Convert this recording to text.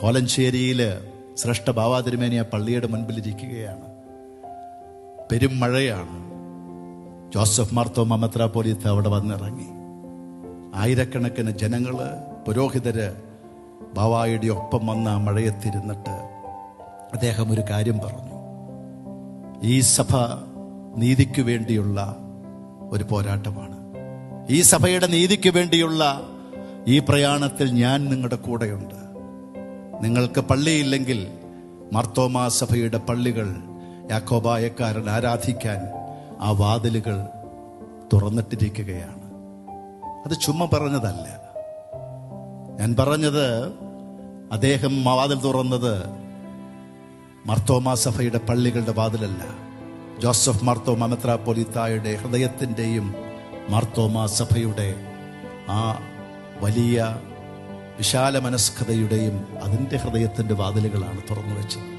കോലഞ്ചേരിയിൽ ശ്രേഷ്ഠ ബാവാതിരുമേനി ആ പള്ളിയുടെ മുൻപിലിരിക്കുകയാണ് പെരും മഴയാണ്. ജോസഫ് മാർത്തോ മമത്രാപോലീത്ത അവിടെ വന്നിറങ്ങി. ആയിരക്കണക്കിന് ജനങ്ങൾ പുരോഹിതര് ബാവായുടെ ഒപ്പം വന്ന മഴയത്തിരുന്നിട്ട് അദ്ദേഹം ഒരു കാര്യം പറഞ്ഞു. ഈ സഭ നീതിക്ക് വേണ്ടിയുള്ള ഒരു പോരാട്ടമാണ്. ഈ സഭയുടെ നീതിക്ക് വേണ്ടിയുള്ള ഈ പ്രയാണത്തിൽ ഞാൻ നിങ്ങളുടെ കൂടെയുണ്ട്. നിങ്ങൾക്ക് പള്ളിയില്ലെങ്കിൽ മർത്തോമാ സഭയുടെ പള്ളികൾ യാക്കോബായക്കാരൻ ആരാധിക്കാൻ ആ വാതിലുകൾ തുറന്നിട്ടിരിക്കുകയാണ്. അത് ചുമ്മാ പറഞ്ഞതല്ല. ഞാൻ പറഞ്ഞത് അദ്ദേഹം വാതിൽ തുറന്നത് മർത്തോമാ സഭയുടെ പള്ളികളുടെ വാതിലല്ല. ജോസഫ് മാർത്തോമ മെത്രാപ്പൊലിത്തായുടെ ഹൃദയത്തിന്റെയും മർത്തോമാ സഭയുടെ ആ വലിയ വിശാല മനസ്കതയുടെയും അതിന്റെ ഹൃദയത്തിന്റെ വാതിലുകളാണ് തുറന്നു വെച്ചത്